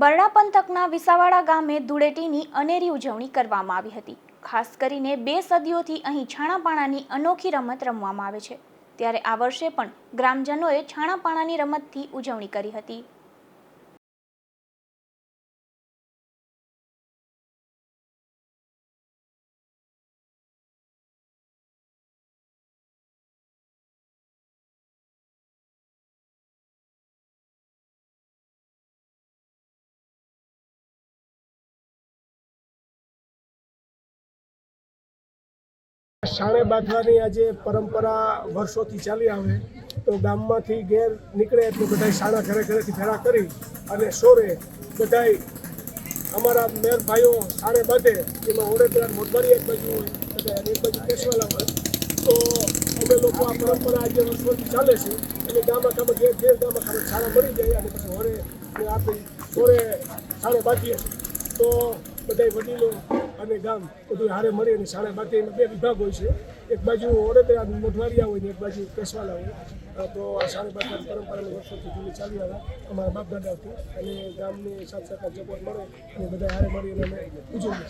બરડા પંથકના વિસાવાડા ગામે ધૂળેટીની અનેરી ઉજવણી કરવામાં આવી હતી. ખાસ કરીને બે સદીઓથી અહીં છાણાપાણાની અનોખી રમત રમવામાં આવે છે. ત્યારે આ વર્ષે પણ ગ્રામજનોએ છાણાપાણાની રમતથી ઉજવણી કરી હતી. શાણે બાંધવાની આજે પરંપરા વર્ષોથી ચાલી આવે, તો ગામમાંથી ઘેર નીકળે એટલે બધા શાળા ઘરે ઘરેથી ભેળા કરી અને સોરે બધાય અમારા મેર ભાઈઓ શાળે બાંધે, એમાં ઓડેદરા મોટબારી એક બાજુ હોય બધા એક બાજુ કેશવાલા હોય. તો અમે લોકો આ પરંપરા આજે વર્ષોથી ચાલે છે અને ગામમાં ગામમાં ઘેર ઘેર ગામમાં ગામમાં શાળા મળી જાય અને પછી હોરે આપણે સોરે શાણે બાંધીએ તો બધા વડીલો અને ગામ બધું હારે મળી અને શાળા બાકી બે વિભાગ હોય છે. એક બાજુ ઓડેદરા મોઢવાડિયા હોય ને એક બાજુ કેસવાલા હોય. તો આ શાળા બાકી પરંપરાની વર્ષોથી જૂની ચાલી આવે. અમારા બાપ દાદાથી અને ગામની સાથ સહકાર સપોર્ટ મળે અને બધા હારે મળી અને અમે ઉજવીએ છીએ.